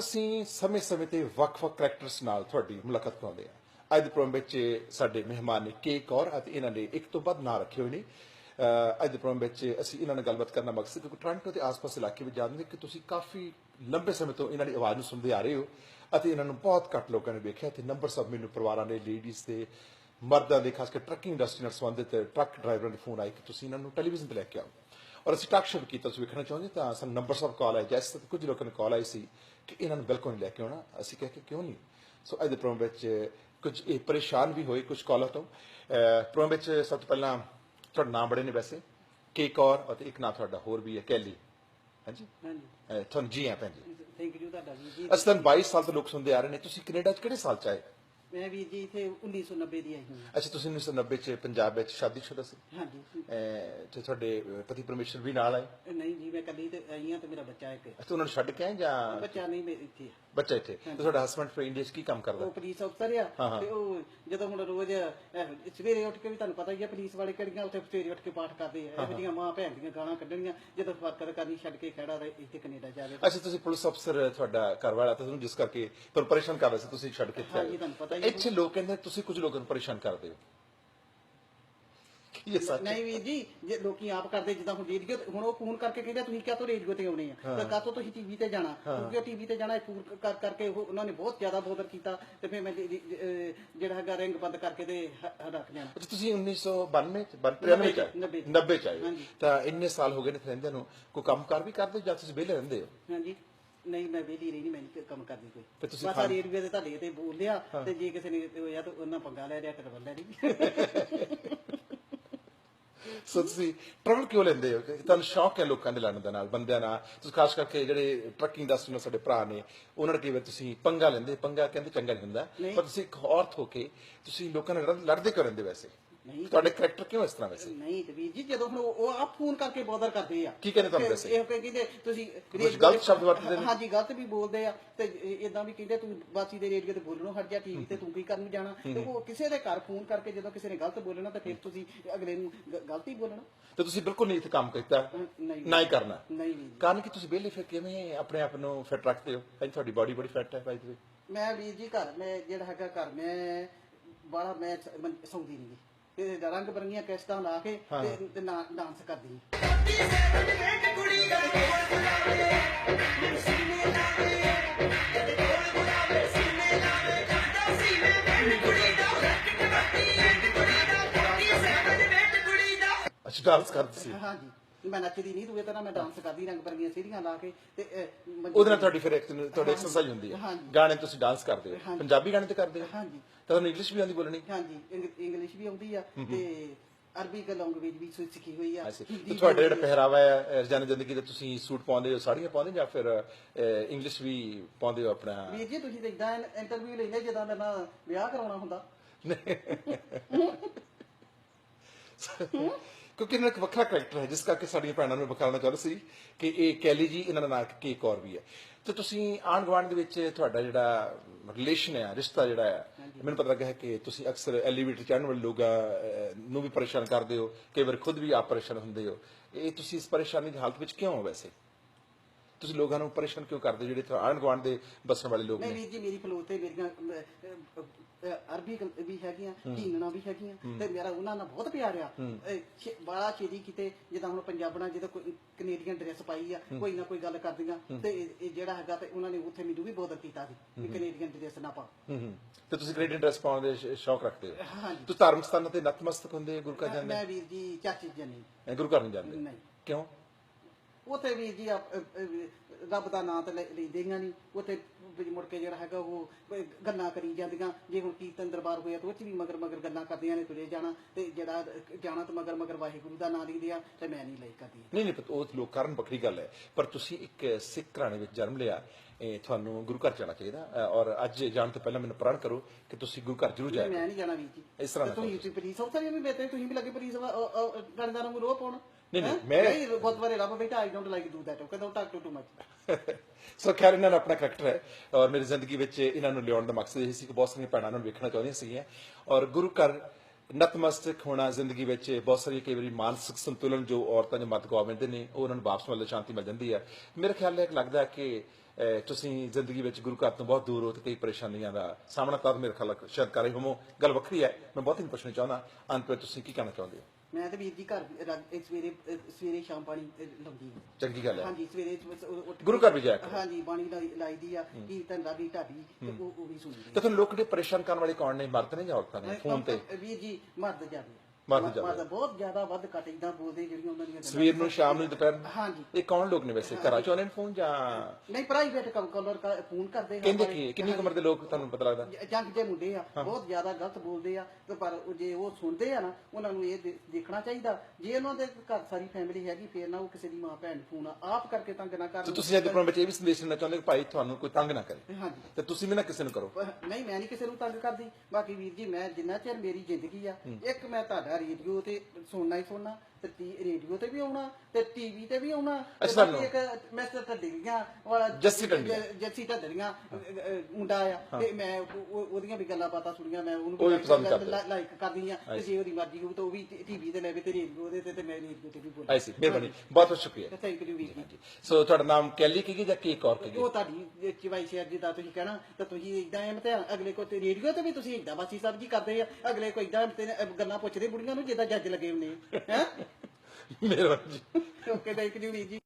ਅਸੀਂ ਸਮੇਂ-ਸਮੇਂ ਤੇ ਵੱਖ-ਵੱਖ ਕੈਰੈਕਟਰਸ ਨਾਲ ਤੁਹਾਡੀ ਮੁਲਾਕਾਤ ਕਰਾਉਂਦੇ ਹਾਂ। ਅੱਜ ਦੇ ਪ੍ਰੋਗਰਾਮ ਵਿੱਚ ਸਾਡੇ ਮਹਿਮਾਨ ਨੇ ਕੇ ਕੌਰ ਅਤੇ ਇਹਨਾਂ ਨੇ ਇੱਕ ਤੋਂ ਵੱਧ ਨਾਂ ਰੱਖੇ ਹੋਏ ਨੇ। ਅੱਜ ਦੇ ਪ੍ਰੋਗਰਾਮ ਵਿੱਚ ਅਸੀਂ ਇਹਨਾਂ ਨਾਲ ਗੱਲਬਾਤ ਕਰਨਾ ਮਕਸਦ ਕਿਉਂਕਿ ਟੋਰਾਂਟੋ ਦੇ ਆਸ-ਪਾਸ ਇਲਾਕੇ ਵਿੱਚ ਜਾਣਦੇ ਕਿ ਤੁਸੀਂ ਕਾਫੀ ਲੰਬੇ ਸਮੇਂ ਤੋਂ ਇਹਨਾਂ ਦੀ ਆਵਾਜ਼ ਨੂੰ ਸੁਣਦੇ ਆ ਰਹੇ ਹੋ ਅਤੇ ਇਹਨਾਂ ਨੂੰ ਬਹੁਤ ਘੱਟ ਲੋਕਾਂ ਨੇ ਵੇਖਿਆ ਤੇ ਨੰਬਰ ਸਭ ਮੈਨੂੰ ਪਰਿਵਾਰਾਂ ਦੇ ਲੇਡੀਜ਼ ਦੇ, ਮਰਦਾਂ ਦੇ, ਖਾਸ ਕਰਕੇ ਟਰੱਕਿੰਗ ਇੰਡਸਟਰੀ ਨਾਲ ਸੰਬੰਧਿਤ ਟਰੱਕ ਡਰਾਈਵਰਾਂ ਦੇ ਫੋਨ ਆਏ ਕਿ ਤੁਸੀਂ ਇਹਨਾਂ ਨੂੰ ਟੈਲੀਵਿਜ਼ਨ ਤੇ ਲੈ ਕੇ ਆਓ। ਔਰ ਅਸੀਂ ਟਾਕ ਸ਼ੋਅ ਕੀਤਾ ਤੁਸੀਂ ਵੇਖਣਾ ਚਾਹੁੰਦੇ ਤਾਂ ਸਾਨੂੰ ਨੰਬਰ ਸਭ ਕਾਲ ਆਈ ਜੈਸ ਤੇ ਕੁਝ ਲੋਕਾਂ ਨੇ ਕਾਲ ਆਈ ਸੀ ਕਿ ਇਹਨਾਂ ਨੂੰ ਬਿਲਕੁਲ ਨਹੀਂ ਲੈ ਕੇ ਆਉਣਾ। ਅਸੀਂ ਕਹਿ ਕੇ ਕਿਉਂ ਨਹੀਂ ਸੋ ਅੱਜ ਦੇ ਪ੍ਰੋਗਰਾਮ ਵਿੱਚ ਕੁਝ ਇਹ ਪਰੇਸ਼ਾਨ ਵੀ ਹੋਏ ਕੁਝ ਕਾਲਾਂ ਤੋਂ। ਪ੍ਰੋਗਰਾਮ ਵਿੱਚ ਸਭ ਤੋਂ ਪਹਿਲਾਂ ਤੁਹਾਡਾ ਨਾਮ ਬੜੇ ਨੇ ਵੈਸੇ। ਕੇ ਕੌਰ ਅਤੇ ਇੱਕ ਨਾਮ ਤੁਹਾਡਾ ਹੋਰ ਵੀ ਹੈ ਕੈਲੀ। ਹਾਂਜੀ? ਹਾਂਜੀ। ਤੁਹਾਨੂੰ ਜੀ ਆ ਭੈਣ ਜੀ। ਥੈਂਕ ਯੂ ਤੁਹਾਡਾ ਜੀ। ਤਾਂ 22 ਸਾਲ ਤੋਂ ਲੋਕ ਸੁਣਦੇ ਆ ਰਹੇ ਨੇ। ਤੁਸੀਂ ਕੈਨੇਡਾ 'ਚ ਕਿਹੜੇ ਸਾਲ 'ਚ ਆਏ? ਮੈਂ ਵੀ ਜੀ ਇੱਥੇ 1990 ਦੀ ਆਈ ਹਾਂ। ਅੱਛਾ ਤੁਸੀਂ 1990 'ਚ ਪੰਜਾਬ ਵਿੱਚ ਸ਼ਾਦੀशुदा ਸੀ? ਹਾਂਜੀ। ਤੇ ਤੁਹਾਡੇ ਪਤੀ ਪਰਮੇਸ਼ਰ ਵੀ ਨਾਲ ਆਏ? ਨਹੀਂ ਜੀ ਮੈਂ ਕੱਲੀ ਤੇ ਆਈ ਹਾਂ ਤੇ ਮੇਰਾ ਬੱਚਾ ਇੱਕ ਅੱਛਾ ਉਹਨਾਂ ਨੂੰ ਛੱਡ ਕੇ ਆਏ ਜਾਂ ਬੱਚਾ ਨਹੀਂ ਮੇਰੇ ਇੱਥੇ। ਬੱਚਾ ਇੱਥੇ। ਤੇ ਤੁਹਾਡਾ ਹਸਬੰਡ ਫਿਰ ਇੰਡੀਆ 'ਚ ਕੀ ਕੰਮ ਕਰਦਾ? ਉਹ ਪੁਲਿਸ ਅਫਸਰ ਆ ਤੇ ਉਹ ਜਦੋਂ ਹੁਣ ਰੋਜ਼ ਅਹ, ਸਵੇਰੇ ਉੱਠ ਕੇ ਵੀ ਤੁਹਾਨੂੰ ਪਤਾ ਹੀ ਆ ਪੁਲਿਸ ਵਾਲੇ ਕਿਹੜੀਆਂ ਉੱਥੇ ਸਵੇਰੇ ਉੱਠ ਕੇ ਪਾਠ ਕਰਦੇ ਆ ਇਹੋ ਜਿਹੀਆਂ ਮਾਂ ਭੈਣ ਦੀਆਂ ਗਾਲਾਂ ਕੱਢਣੀਆਂ ਜਦੋਂ ਫਰਕਤ ਕਰਨੀ ਛੱਡ ਕੇ ਖੜਾ ਰਹੇ ਇੱਥੇ ਕੈਨੇਡਾ ਜਾਵੇ। ਅੱਛਾ ਤੁਸੀਂ ਪੁਲਿਸ ਅਫਸਰ ਤੁਹਾਡਾ ਘਰ ਵਾਲਾ ਤਾਂ ਤੁਹਾਨੂੰ ਜਿਸ ਕਰਕੇ ਤੁਹਾਨੂੰ ਪਰੇਸ਼ਾਨ ਕਰ ਰਿਹਾ ਸੀ ਤੁਸੀਂ ਛੱਡ ਕੇ ਇੱਥੇ ਹਾਂਜੀ, ਆਏ ਤੁਹਾਨੂੰ ਪਤਾ ਹੀ ਹੋ। ਇੱਥੇ ਲੋਕ ਕਹਿੰਦੇ ਤੁਸੀਂ ਕੁਝ ਲੋਕਾਂ ਨੂੰ ਪਰੇਸ਼ਾਨ ਕਰਦੇ ਹੋ। ਕੀ ਇਹ ਸੱਚ ਨਹੀਂ ਵੀਰ ਜੀ ਜੇ ਲੋਕੀ ਆਪ ਕਰਦੇ ਜਿੱਦਾਂ ਹੁਣ ਰੇਡੀਓ ਹੁਣ ਉਹ ਫੋਨ ਕਰਕੇ ਕਹਿੰਦੇ ਤੁਸੀਂ ਕਿਆ ਤੋਂ ਰੇਡੀਓ ਤੇ ਆਉਣੇ ਆ? ਤਾਂ ਕਾਤੋਂ ਤੁਸੀਂ ਟੀਵੀ ਤੇ ਜਾਣਾ? ਕਿਉਂਕਿ ਉਹ ਟੀਵੀ ਤੇ ਜਾਣਾ ਇਹ ਫੋਨ ਕਰ ਕਰਕੇ ਉਹ ਉਹਨਾਂ ਨੇ ਬਹੁਤ ਜ਼ਿਆਦਾ ਬੋਦਰ ਕੀਤਾ ਤੇ ਫਿਰ ਮੈਂ ਜੀ- ਜੀ- ਅਹ ਜਿਹੜਾ ਹੈਗਾ ਰਿੰਗ ਬੰਦ ਕਰਕੇ ਤੇ ਹ- ਰੱਖ ਜਾਣਾ ਅੱਛਾ ਤੁਸੀਂ 1992 ਚ 93 ਚ ਆਏ? 90 ਚ। 90 ਚ ਆਏ। ਹਾਂਜੀ। ਤਾਂ ਇੰਨੇ ਸਾਲ ਹੋ ਗਏ ਨੇ ਰਹਿੰਦੇ ਨੂੰ। ਕੋਈ ਕੰਮਕਾਰ ਵੀ ਕਰਦੇ ਹੋ ਜਾਂ ਤੁਸੀਂ ਵਿਹਲੇ ਰਹਿੰਦੇ ਹੋ? ਹਾਂਜੀ। ਨਹੀਂ ਮੈਂ ਵੇਲੀ ਰਹੀ ਨਹੀਂ ਮੈਂ ਨਹੀਂ ਕੰਮ ਕਰਦੀ ਕੋਈ। ਫਿਰ ਤੁਸੀਂ ਬਸ ਆ ਰੇਡੀਓ ਤੇ ਤੁਹਾਡੇ ਤੇ ਬੋਲ ਲਿਆ ਤੇ ਜੇ ਕਿਸੇ ਨੇ ਹੋਇਆ ਤਾਂ ਉਹਨਾਂ ਪੰਗਾ ਲੈ ਲਿਆ ਟਰਬਲ ਲੈ ਲਈ ਸੋ ਤੁਸੀਂ ਟਰਬਲ ਕਿਉਂ ਲੈਂਦੇ ਹੋ? ਕਿ ਤੁਹਾਨੂੰ ਸ਼ੌਕ ਹੈ ਲੋਕਾਂ ਦੇ ਲੜਨ ਦਾ ਨਾਲ ਬੰਦਿਆਂ ਨਾਲ? ਤੁਸੀਂ ਖਾਸ ਕਰਕੇ ਜਿਹੜੇ ਟਰੱਕਿੰਗ ਇੰਡਸਟਰੀ ਨਾਲ ਸਾਡੇ ਭਰਾ ਨੇ ਉਹਨਾਂ ਨਾਲ ਕਈ ਵਾਰ ਤੁਸੀਂ ਪੰਗਾ ਲੈਂਦੇ ਪੰਗਾ ਕਹਿੰਦੇ ਚੰਗਾ ਨਹੀਂ ਹੁੰਦਾ। ਪਰ ਤੁਸੀਂ ਇੱਕ ਔਰਤ ਹੋ ਕੇ ਤੁਸੀਂ ਲੋਕਾਂ ਨਾਲ ਲੜ- ਲੜਦੇ ਕਿਉਂ ਰਹਿੰਦੇ ਵੈਸੇ? ਨਹੀਂ ਤੁਹਾਡੇ ਕਰੈਕਟਰ ਕਿਉਂ ਇਸ ਤਰ੍ਹਾਂ ਵੈਸੇ? ਨਹੀਂ ਤੇ ਵੀਰ ਜੀ ਜਦੋਂ ਹੁਣ ਉਹ ਆਪ ਫੋਨ ਕਰਕੇ ਬੋਦਰ ਕਰਦੇ ਆ। ਕੀ ਕਹਿੰਦੇ ਤੁਹਾਨੂੰ ਵੈਸੇ? ਇਹ ਕਹਿੰਦੇ ਤੁਸੀਂ ਕੁਝ ਗਲਤ ਸ਼ਬਦ ਵਰਤਦੇ ਨੇ? ਹਾਂਜੀ ਗਲਤ ਵੀ ਬੋਲਦੇ ਆ। ਤੇ ਇਦਾਂ ਵੀ ਕਹਿੰਦੇ ਤੂੰ ਬਾਸੀ ਦੇ ਰੇਡੀਓ ਤੇ ਬੋਲਣੋਂ ਹਟ ਜਾ ਟੀਵੀ ਤੇ ਤੂੰ ਕੀ ਕਰਨ ਜਾਣਾ। ਤੇ ਉਹ ਕਿਸੇ ਦੇ ਘਰ ਫੋਨ ਕਰਕੇ ਜਦੋਂ ਕਿਸੇ ਨੇ ਗਲਤ ਬੋਲਣਾ ਤਾਂ ਫਿਰ ਤੁਸੀਂ ਅਗਲੇ ਨੂੰ ਗਲਤ ਬੋਲਣਾ। ਤੇ ਤੁਸੀਂ ਬਿਲਕੁਲ ਨਹੀਂ ਇੱਥੇ ਕੰਮ ਕੀਤਾ। ਨਹੀਂ। ਨਾ ਹੀ ਕਰਨਾ। ਨਹੀਂ ਕਾਰਨ ਕਿ ਤੁਸੀਂ ਵਿਹਲੇ ਫਿਰ ਕਿਵੇਂ ਆਪਣੇ ਆਪ ਨੂੰ ਫਿੱਟ ਰੱਖਦੇ ਹੋ? ਭਾਈ ਤੁਹਾਡੀ ਬਾਡੀ ਬੜੀ ਫਿੱਟ ਹੈ ਭਾਈ ਤੁਸੀਂ। ਮੈਂ ਵੀਰ ਜੀ ਘਰ ਮੈਂ ਜਿਹੜਾ ਹੈਗਾ ਘਰ ਮੈਂ ਬਾਹਲਾ ਮੈਂ ਸੌਂਦੀ ਨਹੀਂ ਤੇ ਰੰਗ ਬਰੰਗੀਆਂ ਕੈਸਟਾਂ ਲਾ ਕੇ ਤੇ- ਤੇ ਨਾ- ਡਾਂਸ ਕਰਦੀ। ਅੱਛਾ ਡਾਂਸ ਕਰਦੇ ਸੀ। ਹਾਂਜੀ। ਮੈਂ ਨੱਚਦੀ ਨਹੀਂ ਦੂਏ ਤਰ੍ਹਾਂ ਮੈਂ ਡਾਂਸ ਕਰਦੀ ਰੰਗ ਬਰੰਗੀਆਂ ਸੀੜੀਆਂ ਲਾ ਕੇ ਤੇ ਅਹ, ਮੰਜੀ- ਉਹਦੇ ਨਾਲ ਤੁਹਾਡੀ ਫਿਰ ਇੱਕ ਤੁਹਾਡੀ ਐਕਸਰਸਾਈਜ਼ ਹੁੰਦੀ ਹੈ। ਹਾਂਜੀ। ਗਾਣੇ ਤੁਸੀਂ ਡਾਂਸ ਕਰਦੇ ਹੋ। ਹਾਂਜੀ। ਪੰਜਾਬੀ ਗਾਣੇ ਤੇ ਕਰਦੇ ਹੋ। ਹਾਂਜੀ। ਤਾਂ ਤੁਹਾਨੂੰ ਇੰਗਲਿਸ਼ ਵੀ ਆਉਂਦੀ ਬੋਲਣੀ? ਹਾਂਜੀ। ਇੰਗ- ਇੰਗਲਿਸ਼ ਵੀ ਆਉਂਦੀ ਆ ਤੇ ਅਰਬੀ ਲੈਂਗੁਏਜ ਵੀ ਸਿ- ਸਿੱਖੀ ਹੋਈ ਆ। ਅੱਛਾ ਹਿੰਦੀ ਤੇ ਵੀ ਤੁਹਾਡਾ ਜਿਹੜਾ ਆਉਂਦੀ ਆ। ਪਹਿਰਾਵਾ ਹੈ ਅਹ, ਰੋਜ਼ਾਨਾ ਜ਼ਿੰਦਗੀ ਦੇ ਤੁਸੀਂ ਸੂਟ ਪਾਉਂਦੇ ਹੋ ਸਾੜੀਆਂ ਪਾਉਂਦੇ ਜਾਂ ਫਿਰ ਇੰਗਲਿਸ਼ ਵੀ ਪਾਉਂਦੇ ਹੋ ਆਪਣਾ? ਵੀਰ ਜੀ ਤੁਸੀਂ ਤਾਂ ਇਦਾਂ ਇੰਟਰਵਿਊ ਲੈਂਦੇ ਜਿੱਦਾਂ ਨਾਲ ਵਿਆਹ ਕਰਾਉਣਾ ਹੁੰਦਾ। ਕਿਉਂਕਿ ਇਹਨਾਂ ਦਾ ਇੱਕ ਵੱਖਰਾ ਕਰੈਕਟਰ ਹੈ ਜਿਸ ਕਰਕੇ ਸਾਡੀਆਂ ਭੈਣਾਂ ਨੂੰ ਵਿਖਾਉਣਾ ਚਾਹੁੰਦਾ ਸੀ ਕਿ ਇਹ ਕੈਲੀ ਜੀ ਇਹਨਾਂ ਦਾ ਨਾਮ ਕੇ ਕੌਰ ਵੀ ਹੈ। ਤੇ ਤੁਸੀਂ ਆਂਢ ਗੁਆਂਢ ਦੇ ਵਿੱਚ ਤੁਹਾਡਾ ਜਿਹੜਾ ਰਿਲੇਸ਼ਨ ਹੈ ਰਿਸ਼ਤਾ ਜਿਹੜਾ ਹੈ ਮੈਨੂੰ ਪਤਾ ਲੱਗਾ ਹੈ ਕਿ ਤੁਸੀਂ ਅਕਸਰ ਐਲੀਵੇਟਰ ਚੜ੍ਹਨ ਵਾਲੇ ਲੋਕਾਂ ਨੂੰ ਵੀ ਪਰੇਸ਼ਾਨ ਕਰਦੇ ਹੋ ਕਈ ਵਾਰ ਖੁਦ ਵੀ ਆਪ ਪਰੇਸ਼ਾਨ ਹੁੰਦੇ ਹੋ। ਇਹ ਤੁਸੀਂ ਇਸ ਪਰੇਸ਼ਾਨੀ ਦੀ ਹਾਲਤ ਵਿੱਚ ਕਿਉਂ ਹੋ ਵੈਸੇ? ਤੁਸੀਂ ਲੋਕਾਂ ਨੂੰ ਪਰੇਸ਼ਾਨ ਕਿਉਂ ਕਰਦੇ ਹੋ? ਜਿਹੜੇ ਆਂਢ ਗੁਆਂਢ ਦੇ ਬਸਣ ਵਾਲੇ ਲੋਕ ਨਹੀਂ ਨੇ? ਵੀਰ ਜੀ ਮੇਰੀ ਫਲੋਰ ਤੇ ਮੇਰੀਆਂ ਅਹ, ਅਹ, ਅਰਬੀ ਵੀ ਹੈਗੀਆਂ ਢੀਂਗਣਾ ਵੀ ਹੈਗੀਆਂ ਤੇ ਮੇਰਾ ਉਹਨਾਂ ਨਾਲ ਬਹੁਤ ਪਿਆਰ ਆ। ਇਹ ਛੇ- ਬੜਾ ਕਿਤੇ ਜਿੱਦਾਂ ਹੁਣ ਪੰਜਾਬਣਾ ਜਦੋਂ ਕੋਈ ਕੈਨੇਡੀਅਨ ਡਰੈਸ ਪਾਈ ਆ ਕੋਈ ਨਾ ਕੋਈ ਗੱਲ ਕਰਦੀਆਂ ਤੇ ਇਹ- ਇਹ ਜਿਹੜਾ ਹੈਗਾ ਤੇ ਉਹਨਾਂ ਨੇ ਉੱਥੇ ਮੈਨੂੰ ਵੀ ਬੋਦਰ ਕੀਤਾ ਸੀ ਵੀ ਕੈਨੇਡੀਅਨ ਡਰੈਸ ਨਾ ਪਾ। ਹੂੰ ਹੂੰ। ਤੇ ਤੁਸੀਂ ਕ੍ਰੈਡਿਟ ਡਰੈਸ ਪਾਉਣ ਦੇ ਸ਼- ਸ਼ੌਕ ਰੱਖਦੇ ਹੋ? ਹਾਂਜੀ। ਤੁਸੀਂ ਧਾਰਮਿਕ ਸਥਾਨਾਂ ਤੇ ਨਤਮਸਤਕ ਹੁੰਦੇ ਗੁਰੂ ਘਰ ਜਾਂਦੇ ਮੈਂ ਵੀਰ ਜੀ ਚਾਚੀ ਜਨੀ ਐ ਗੁਰੂ ਘਰ ਨਹੀਂ ਜਾਂਦੇ? ਨਹੀਂ। ਕਿਉਂ? ਉੱਥੇ ਵੀਰ ਜੀ ਆਪ- ਅਹ, ਅਹ, ਰੱਬ ਦਾ ਨਾਂ ਤੇ ਲੈ- ਲੈਂਦੀਆਂ ਨਹੀਂ ਉੱਥੇ ਵੀ ਮੁੜ ਕੇ ਜਿਹੜਾ ਹੈਗਾ ਉਹ ਗੱਲਾਂ ਕਰੀ ਜਾਂਦੀਆਂ। ਜੇ ਹੁਣ ਕੀਰਤਨ ਦਰਬਾਰ ਹੋਇਆ ਤਾਂ ਉਹ ਚ ਵੀ ਮਗਰ ਮਗਰ ਗੱਲਾਂ ਕਰਦੀਆਂ ਨੇ ਤੁਰੇ ਜਾਣਾ। ਤੇ ਜਿਹੜਾ ਜਾਣਾ ਤਾਂ ਮਗਰ ਮਗਰ ਵਾਹਿਗੁਰੂ ਦਾ ਨਾਂ ਲੈਂਦੇ ਆ ਤੇ ਮੈਂ ਨਹੀਂ ਲੈ ਕਰਦੀ। ਨਹੀਂ ਨਹੀਂ ਉਹ ਲੋਕ ਕਾਰਨ ਵੱਖਰੀ ਗੱਲ ਹੈ। ਪਰ ਤੁਸੀਂ ਇੱਕ ਸਿੱਖ ਘਰਾਣੇ ਵਿੱਚ ਜਨਮ ਲਿਆ ਇਹ ਤੁਹਾਨੂੰ ਗੁਰੂ ਘਰ ਜਾਣਾ ਚਾਹੀਦਾ। ਅ, ਔਰ ਅੱਜ ਜਾਣ ਤੋਂ ਪਹਿਲਾਂ ਮੈਨੂੰ ਪ੍ਰਣ ਕਰੋ ਕਿ ਤੁਸੀਂ ਗੁਰੂ ਘਰ ਜ਼ਰੂਰ ਜਾਇਆ ਮੈਂ ਨਹੀਂ ਜਾਣਾ ਵੀਰ ਜੀ। ਇਸ ਤਰ੍ਹਾਂ ਨਾ ਤੇ ਤੁਸੀਂ ਪੁਲਿਸ ਅਫਸਰ ਵੀ ਬੈਠੇ ਤੁਸੀਂ ਵੀ ਲੱਗੇ ਪੁਲਿਸ ਗਣਦਾਰਾਂ ਨੂੰ ਰੋਹ ਪਾਉਣ। ਹੈਂ? ਸੋ ਖੈਰ ਇਹਨਾਂ ਦਾ ਆਪਣਾ ਕਰੈਕਟਰ ਹੈ ਔਰ ਮੇਰੀ ਜ਼ਿੰਦਗੀ ਵਿੱਚ ਇਹਨਾਂ ਨੂੰ ਲਿਆਉਣ ਦਾ ਮਕਸਦ ਇਹ ਸੀ ਕਿ ਬਹੁਤ ਸਾਰੀਆਂ ਭੈਣਾਂ ਨੂੰ ਵੇਖਣਾ ਚਾਹੁੰਦੀਆਂ ਸੀਗੀਆਂ ਔਰ ਗੁਰੂ ਘਰ ਨਤਮਸਤਕ ਹੋਣਾ ਜ਼ਿੰਦਗੀ ਵਿੱਚ ਬਹੁਤ ਸਾਰੀ ਕਈ ਵਾਰੀ ਮਾਨਸਿਕ ਸੰਤੁਲਨ ਜੋ ਔਰਤਾਂ ਦੇ ਮਤ ਗਵਾ ਦਿੰਦੇ ਨੇ ਉਹ ਉਹਨਾਂ ਨੂੰ ਵਾਪਸ ਮਿਲਣ ਸ਼ਾਂਤੀ ਮਿਲ ਜਾਂਦੀ ਹੈ। ਮੇਰੇ ਖਿਆਲ ਨਾਲ ਲੱਗਦਾ ਹੈ ਕਿ ਅਹ, ਤੁਸੀਂ ਜ਼ਿੰਦਗੀ ਵਿੱਚ ਗੁਰੂ ਘਰ ਤੋਂ ਬਹੁਤ ਦੂਰ ਹੋ ਤੇ ਕਈ ਪਰੇਸ਼ਾਨੀਆਂ ਦਾ ਸਾਹਮਣਾ ਤਾਂ ਮੇਰੇ ਖਿਆਲ ਨਾਲ ਸ਼ਾਇਦ ਕਰ ਰਹੇ ਹੋਵੋ। ਗੱਲ ਵੱਖਰੀ ਹੈ। ਮੈਂ ਬਹੁਤ ਹੀ ਪੁੱਛਣਾ ਚਾਹੁੰਦਾ। ਅੰਤ ਵਿੱਚ ਤੁਸੀਂ ਕੀ ਕਹਿਣਾ ਚਾਹੁੰਦੇ ਹੋ? ਮੈਂ ਤੇ ਵੀਰ ਜੀ ਘਰ ਇਹ ਸਵੇਰੇ ਅਹ ਸਵੇਰੇ ਸ਼ਾਮ ਪਾਣੀ ਅਹ ਲਾਉਂਦੀ ਹਾਂ। ਚੰਗੀ ਗੱਲ ਹੈ। ਹਾਂਜੀ ਸਵੇਰੇ ਉੱਠ ਗੁਰੂ ਘਰ ਵੀ ਜਾਇਆ ਕਰੋ। ਹਾਂਜੀ ਬਾਣੀ ਲਾਈ ਲਾਈਦੀ ਆ ਕੀਰਤਨ ਦਾ ਵੀ ਢਾਡੀ ਤੇ ਉਹ ਉਹ ਵੀ ਸੁਣਦੀ ਤੇ ਤੁਹਾਨੂੰ ਲੋਕ ਜਿਹੜੇ ਪਰੇਸ਼ਾਨ ਕਰਨ ਵਾਲੇ ਕੌਣ ਨੇ? ਮਰਦ ਨੇ ਜਾਂ ਔਰਤਾਂ ਨੇ? ਫੋਨ ਤੇ? ਵੀਰ ਜੀ ਮਰਦ ਜਾਂਦੇ ਮਰਦ ਜ਼ਿਆਦੇ। ਬਹੁਤ ਜ਼ਿਆਦਾ ਵੱਧ ਘੱਟ ਇਦਾਂ ਬੋਲਦੇ ਜਿਹੜੀਆਂ ਉਹਨਾਂ ਦੀਆਂ ਸਵੇਰ ਨੂੰ ਸ਼ਾਮ ਨੂੰ ਦੁਪਹਿਰ ਨੂੰ? ਹਾਂਜੀ। ਇਹ ਕੌਣ ਲੋਕ ਨੇ ਵੈਸੇ? ਘਰਾਂ ਚ ਆਉਂਦੇ ਨੇ ਫੋਨ ਜਾਂ? ਨਹੀਂ ਪ੍ਰਾਈਵੇਟ ਕਾਲਰ ਫੋਨ ਕਰਦੇ ਕਹਿੰਦੇ ਕੀ ਕਿੰਨੀ ਕੁ ਉਮਰ ਦੇ ਲੋਕ ਤੁਹਾਨੂੰ ਪਤਾ ਲੱਗਦਾ? ਜੰਗ ਦੇ ਮੁੰਡੇ ਆ। ਬਹੁਤ ਜ਼ਿਆਦਾ ਗਲਤ ਬੋਲਦੇ ਆ। ਤੇ ਪਰ ਉਹ ਜੇ ਉਹ ਸੁਣਦੇ ਆ ਨਾ ਉਹਨਾਂ ਨੂੰ ਇਹ ਦੇ- ਦੇਖਣਾ ਚਾਹੀਦਾ। ਜੇ ਉਹਨਾਂ ਦੇ ਘਰ ਸਾਰੀ ਫੈਮਿਲੀ ਹੈਗੀ ਫੇਰ ਨਾ ਉਹ ਕਿਸੇ ਦੀ ਮਾਂ ਭੈਣ ਨੂੰ ਫੋਨ ਆਪ ਕਰਕੇ ਤੰਗ ਨਾ ਤੇ ਕਰਨ ਤੁਸੀਂ ਅੱਜ ਆਪਣੇ ਬੱਚੇ ਇਹ ਵੀ ਸੰਦੇਸ਼ ਦੇਣਾ ਚਾਹੁੰਦੇ ਕਿ ਭਾਈ ਤੁਹਾਨੂੰ ਕੋਈ ਤੰਗ ਨਾ ਕਰੇ? ਹਾਂਜੀ। ਤੇ ਤੁਸੀਂ ਵੀ ਨਾ ਕਿਸੇ ਨੂੰ ਕਰੋ। ਪਰ ਨਹੀਂ ਮੈਂ ਨਹੀਂ ਕਿਸੇ ਨੂੰ ਤੰਗ ਕਰਦੀ। ਬਾਕੀ ਵੀਰ ਜੀ ਮੈਂ ਜਿੰਨਾ ਚਿਰ ਮੇਰੀ ਜ਼ਿੰਦਗੀ ਆ ਇੱਕ ਮੈਂ ਤੁਹਾਡਾ ਰੇਡੀਓ ਤੇ ਸੁਣਨਾ ਹੀ ਸੁਣਨਾ ਤੇ ਟੀ- ਰੇਡੀਓ ਤੇ ਵੀ ਆਉਣਾ ਤੇ ਟੀਵੀ ਤੇ ਵੀ ਆਉਣਾ ਤੇ ਅੱਛਾ, ਬਾਕੀ ਇੱਕ ਮਿਸਟਰ ਢੱਡੀਆਂ ਵਾਲਾ ਜੱਸੀ ਢੱਡੀਆਂ। ਜ- ਜੱਸੀ ਢੱਡੀਆਂ ਅ, ਅ, ਮੁੰਡਾ ਆ ਤੇ ਮੈਂ ਉਹ- ਉਹ- ਉਹਦੀਆਂ ਵੀ ਗੱਲਾਂ ਬਾਤਾਂ ਸੁਣੀਆਂ ਮੈਂ ਉਹਨੂੰ ਉਹ ਵੀ ਕਰਦੇ। ਲਾਈਕ ਕਰਦੀ ਆ ਤੇ ਜੇ ਉਹਦੀ ਮਰਜ਼ੀ ਹੋਊ ਤਾਂ ਉਹ ਵੀ ਟੀਵੀ ਤੇ ਲੈਵੇ ਤੇ ਰੇਡੀਓ ਦੇ ਤੇ ਤੇ ਮੈਂ ਰੇਡੀਓ ਤੇ ਵੀ ਬੋਲਾਂ। ਆਈ ਸੀ ਮਿਹਰਬਾਨੀ ਬਹੁਤ ਬਹੁਤ ਸ਼ੁਕਰੀਆ। ਥੈਂਕ ਯੂ ਵੀਰ ਜੀ। ਸੋ ਤੁਹਾਡਾ ਨਾਮ ਕੈਲੀ ਕੀ ਜਾਂ ਕੇਕ ਔਰ ਕੀ ਉਹ ਤੁਹਾਡੀ ਚਵਾਈ ਸ਼ੇਰ ਜੀ ਦਾ ਤੁਸੀਂ ਕਹਿਣਾ ਤਾਂ ਤੁਸੀਂ ਇਦਾਂ ਐ ਮਤੇ ਅਗਲੇ ਕੋ ਤੇ ਰੇਡੀਓ ਤੇ ਵੀ ਤੁਸੀਂ ਇਦਾਂ ਬਾਸੀ ਸਾਹਿਬ ਜੀ ਕਰਦੇ ਆ ਅਗਲੇ ਕੋ ਇਦਾਂ ਗੱਲਾਂ ਪੁੱਛਦੇ ਬੁੜੀਆਂ ਨੂੰ ਜਿੱਦਾਂ ਜੱਜ ਲੱਗੇ ਹੁੰਦੇ ਹੈ? ਮਿਹਰਬਾਨੀ ਜੀ ਓਕੇ ਥੈਂਕ ਯੂ ਵੀਰ ਜੀ।